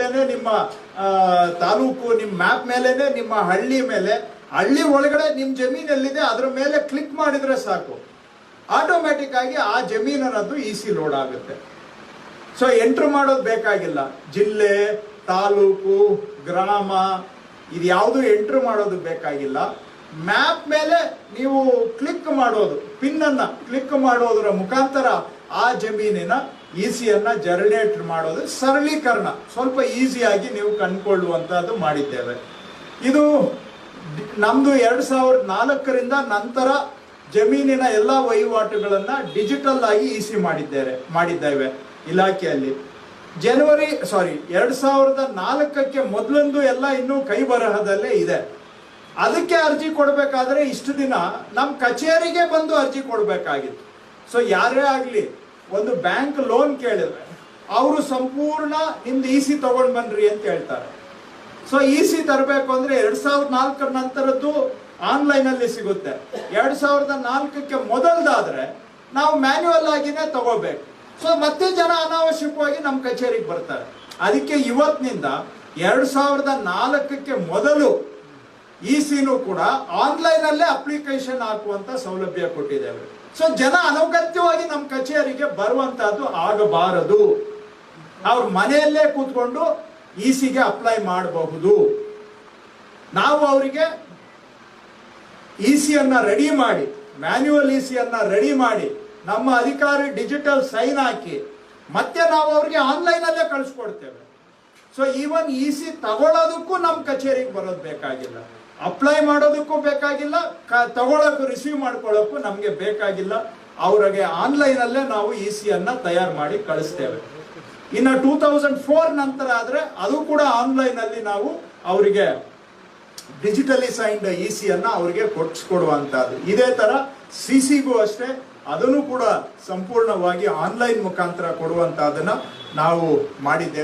ಮೇಲೇನೆ ನಿಮ್ಮ ತಾಲೂಕು ನಿಮ್ಮ ಮ್ಯಾಪ್ ಮೇಲೇನೆ ನಿಮ್ಮ ಹಳ್ಳಿ ಮೇಲೆ, ಹಳ್ಳಿ ಒಳಗಡೆ ನಿಮ್ಮ ಜಮೀನಲ್ಲಿದೆ, ಅದರ ಮೇಲೆ ಕ್ಲಿಕ್ ಮಾಡಿದ್ರೆ ಸಾಕು. ಆಟೋಮ್ಯಾಟಿಕ್ ಆಗಿ ಆ ಜಮೀನ್ ಅನ್ನೋದು ಈಸಿ ಲೋಡ್ ಆಗುತ್ತೆ. ಸೊ ಎಂಟ್ರ್ ಮಾಡೋದು ಬೇಕಾಗಿಲ್ಲ. ಜಿಲ್ಲೆ, ತಾಲೂಕು, ಗ್ರಾಮ, ಇದು ಯಾವುದು ಎಂಟ್ರ್ ಮಾಡೋದು ಬೇಕಾಗಿಲ್ಲ. ಮ್ಯಾಪ್ ಮೇಲೆ ನೀವು ಕ್ಲಿಕ್ ಮಾಡೋದು, ಪಿನ್ ಅನ್ನ ಕ್ಲಿಕ್ ಮಾಡೋದರ ಮುಖಾಂತರ ಆ ಜಮೀನಿನ ಈಸಿಯನ್ನ ಜನರೇಟ್ ಮಾಡೋದು ಸರಳೀಕರಣ. ಸ್ವಲ್ಪ ಈಸಿಯಾಗಿ ನೀವು ಕಂಡುಕೊಳ್ಳುವಂಥದ್ದು ಮಾಡಿದ್ದೇವೆ. ಇದು ನಮ್ಮದು ಎರಡ್ ಸಾವಿರದ ನಾಲ್ಕರಿಂದ ನಂತರ ಜಮೀನಿನ ಎಲ್ಲ ವಹಿವಾಟುಗಳನ್ನು ಡಿಜಿಟಲ್ ಆಗಿ ಈಸಿ ಮಾಡಿದ್ದೇವೆ ಮಾಡಿದ್ದೇವೆ ಇಲಾಖೆಯಲ್ಲಿ. ಜನವರಿ, ಸಾರಿ, ಎರಡ್ ಸಾವಿರದ ನಾಲ್ಕಕ್ಕೆ ಮೊದಲೊಂದು ಎಲ್ಲ ಇನ್ನೂ ಕೈ ಬರಹದಲ್ಲೇ ಇದೆ. ಅದಕ್ಕೆ ಅರ್ಜಿ ಕೊಡಬೇಕಾದ್ರೆ ಇಷ್ಟು ದಿನ ನಮ್ಮ ಕಚೇರಿಗೆ ಬಂದು ಅರ್ಜಿ ಕೊಡಬೇಕಾಗಿತ್ತು. ಸೊ ಯಾರೇ ಆಗಲಿ ಒಂದು ಬ್ಯಾಂಕ್ ಲೋನ್ ಕೇಳಿದ್ರೆ, ಅವರು ಸಂಪೂರ್ಣ ನಿಮ್ದು ಇ ಸಿ ತಗೊಂಡ್ ಬನ್ರಿ ಅಂತ ಹೇಳ್ತಾರೆ. ಸೊ ಇ ಸಿ ತರಬೇಕು ಅಂದ್ರೆ ಎರಡ್ ಸಾವಿರದ ನಾಲ್ಕರ ನಂತರದ್ದು ಆನ್ಲೈನ್ ಅಲ್ಲಿ ಸಿಗುತ್ತೆ. ಎರಡ್ ಸಾವಿರದ ನಾಲ್ಕಕ್ಕೆ ಮೊದಲ್ದಾದ್ರೆ ನಾವು ಮ್ಯಾನ್ಯುವಲ್ ಆಗಿನೇ ತಗೋಬೇಕು. ಸೊ ಮತ್ತೆ ಜನ ಅನಾವಶ್ಯಕವಾಗಿ ನಮ್ಮ ಕಚೇರಿಗೆ ಬರ್ತಾರೆ. ಅದಕ್ಕೆ ಇವತ್ತಿನಿಂದ ಎರಡ್ ಸಾವಿರದ ನಾಲ್ಕಕ್ಕೆ ಮೊದಲು ಇ ಸಿನೂ ಕೂಡ ಆನ್ಲೈನ್ ಅಲ್ಲೇ ಅಪ್ಲಿಕೇಶನ್ ಹಾಕುವಂತ ಸೌಲಭ್ಯ ಕೊಟ್ಟಿದ್ದೇವೆ. ಸೊ ಜನ ಅನೌಗತ್ಯವಾಗಿ ನಮ್ಮ ಕಚೇರಿಗೆ ಬರುವಂತಹದ್ದು ಆಗಬಾರದು. ಅವ್ರ ಮನೆಯಲ್ಲೇ ಕೂತ್ಕೊಂಡು ಇ ಸಿಗೆ ಅಪ್ಲೈ ಮಾಡಬಹುದು. ನಾವು ಅವರಿಗೆ ಇ ಸಿಯನ್ನ ರೆಡಿ ಮಾಡಿ, ಮ್ಯಾನ್ಯುವಲ್ ಇ ಸಿಯನ್ನ ರೆಡಿ ಮಾಡಿ, ನಮ್ಮ ಅಧಿಕಾರಿ ಡಿಜಿಟಲ್ ಸೈನ್ ಹಾಕಿ, ಮತ್ತೆ ನಾವು ಅವ್ರಿಗೆ ಆನ್ಲೈನ್ ಅಲ್ಲೇ ಕಳಿಸ್ಕೊಡ್ತೇವೆ. ಸೊ ಈವನ್ ಇ ಸಿ ತಗೊಳ್ಳೋದಕ್ಕೂ ನಮ್ಮ ಕಚೇರಿಗೆ ಬರೋದು ಬೇಕಾಗಿಲ್ಲ. ಅಪ್ಲೈ ಮಾಡೋದಕ್ಕೂ ಬೇಕಾಗಿಲ್ಲ, ಕ ತಗೊಳಕ್ಕೂ ರಿಸೀವ್ ಮಾಡ್ಕೊಳ್ಳೋಕ್ಕೂ ನಮಗೆ ಬೇಕಾಗಿಲ್ಲ. ಅವ್ರಿಗೆ ಆನ್ಲೈನ್ ಅಲ್ಲೇ ನಾವು ಇ ಸಿಯನ್ನು ತಯಾರು ಮಾಡಿ ಕಳಿಸ್ತೇವೆ. ಇನ್ನು ಟೂ ತೌಸಂಡ್ ಫೋರ್ ನಂತರ ಆದ್ರೆ ಅದು ಕೂಡ ಆನ್ಲೈನ್ ಅಲ್ಲಿ ನಾವು ಅವರಿಗೆ ಡಿಜಿಟಲಿ ಸೈನ್ಡ್ ಇ ಸಿ ಅನ್ನ ಅವರಿಗೆ ಕೊಡಿಸ್ಕೊಡುವಂತಹದ್ದು ಇದೇ ತರ ಸಿ ಸಿಗೂ ಅಷ್ಟೇ, ಅದನ್ನು ಕೂಡ ಸಂಪೂರ್ಣವಾಗಿ ಆನ್ಲೈನ್ ಮುಖಾಂತರ ಕೊಡುವಂತಹದನ್ನ ನಾವು ಮಾಡಿದ್ದೇವೆ.